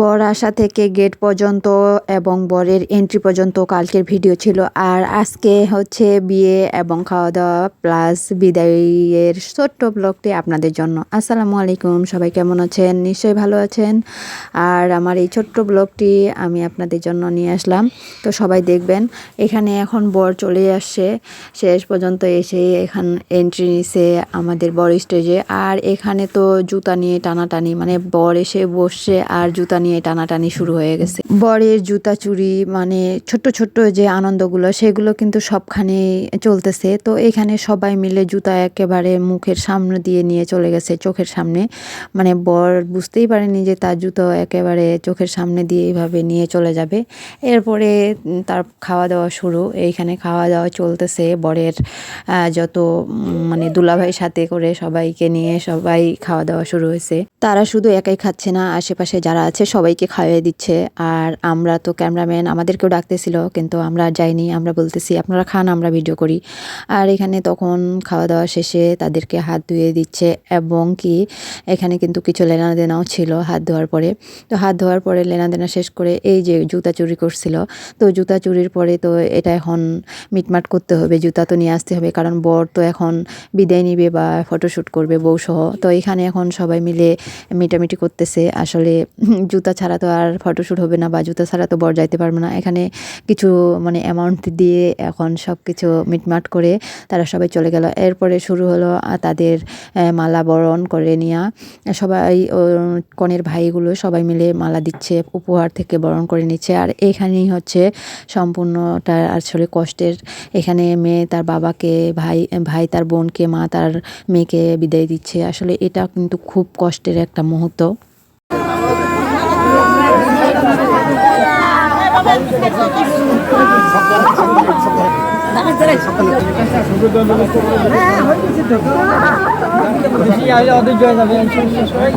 বর আসা থেকে গেট পর্যন্ত এবং বরের এন্ট্রি পর্যন্ত কালকের ভিডিও ছিল। আর আজকে হচ্ছে বিয়ে এবং খাওয়া দাওয়া প্লাস বিদায়ের ছোট্ট ব্লগটি আপনাদের জন্য। আসসালামু আলাইকুম, সবাই কেমন আছেন? নিশ্চয়ই ভালো আছেন। আর আমার এই ছোট্ট ব্লগটি আমি আপনাদের জন্য নিয়ে আসলাম। তো সবাই দেখবেন, এখানে এখন বর চলে আসছে। শেষ পর্যন্ত এসে এখান এন্ট্রি নিছে আমাদের বর স্টেজে আর এখানে তো জুতা নিয়ে টানাটানি মানে বর এসে বসছে আর জুতা নিয়ে টানাটানি শুরু হয়ে গেছে। বরের জুতা চুরি মানে ছোট্ট ছোট্ট যে আনন্দগুলো, সেগুলো কিন্তু সবখানে চলতেছে। তো এখানে সবাই মিলে জুতা একেবারে মুখের সামনে দিয়ে নিয়ে চলে গেছে, চোখের সামনে। মানে বর বুঝতেই পারেনি যে তার জুতো একেবারে চোখের সামনে দিয়ে এইভাবে নিয়ে চলে যাবে। এরপরে তার খাওয়া দাওয়া শুরু। এইখানে খাওয়া দাওয়া চলতেছে। বরের যত মানে দুলাভাই সাথে করে সবাইকে নিয়ে সবাই খাওয়া দাওয়া শুরু হয়েছে। তারা শুধু একাই খাচ্ছে না, আশেপাশে যারা আছে সবাইকে খাইয়ে দিচ্ছে। আর আমরা তো ক্যামেরাম্যান, আমাদেরকেও ডাকতেছিল, কিন্তু আমরা যাইনি। আমরা বলতেছি, আপনারা খান, আমরা ভিডিও করি। আর এখানে তখন খাওয়া দাওয়া শেষে তাদেরকে হাত ধুয়ে দিচ্ছে এবং কি, এখানে কিন্তু কিছু লেনা দেনাও ছিল হাত ধোয়ার পরে। তো হাত ধোয়ার পরে লেনা দেনা শেষ করে এই যে জুতা চুরি করছিল। তো জুতা চুরির পরে তো এটা এখন মিটমাট করতে হবে, জুতা তো নিয়ে আসতে হবে, কারণ বর তো এখন বিদায় নিবে বা ফটোশ্যুট করবে বউসহ তো এখানে এখন সবাই মিলে মিটামিটি করতেছে। আসলে জুতা ছাড়া তো আর ফটোশ্যুট হবে না বা জুতা ছাড়া তো বর যাইতে পারবে না। এখানে কিছু মানে অ্যামাউন্ট দিয়ে এখন সব কিছু মিটমাট করে তারা সবাই চলে গেল। এরপরে শুরু হলো তাদের মালা বরণ করে নেওয়া সবাই কনের ভাইগুলো সবাই মিলে মালা দিচ্ছে, উপহার থেকে বরণ করে নিচ্ছে। আর এখানেই হচ্ছে সম্পূর্ণটা আসলে কষ্টের। এখানে মেয়ে তার বাবাকে, ভাই ভাই তার বোনকে, মা তার মেয়েকে বিদায় দিচ্ছে। আসলে এটা কিন্তু খুব কষ্টের একটা মুহূর্ত। বেশি আইলে অধৈর্য হয়ে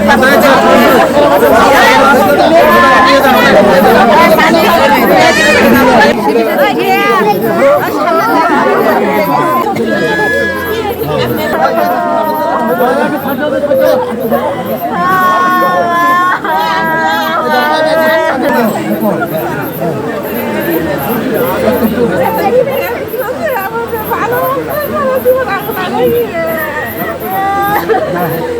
যাবে নয়তো পানা তাদের টিস্যুটা পারবেন দেরি করেন না ভালো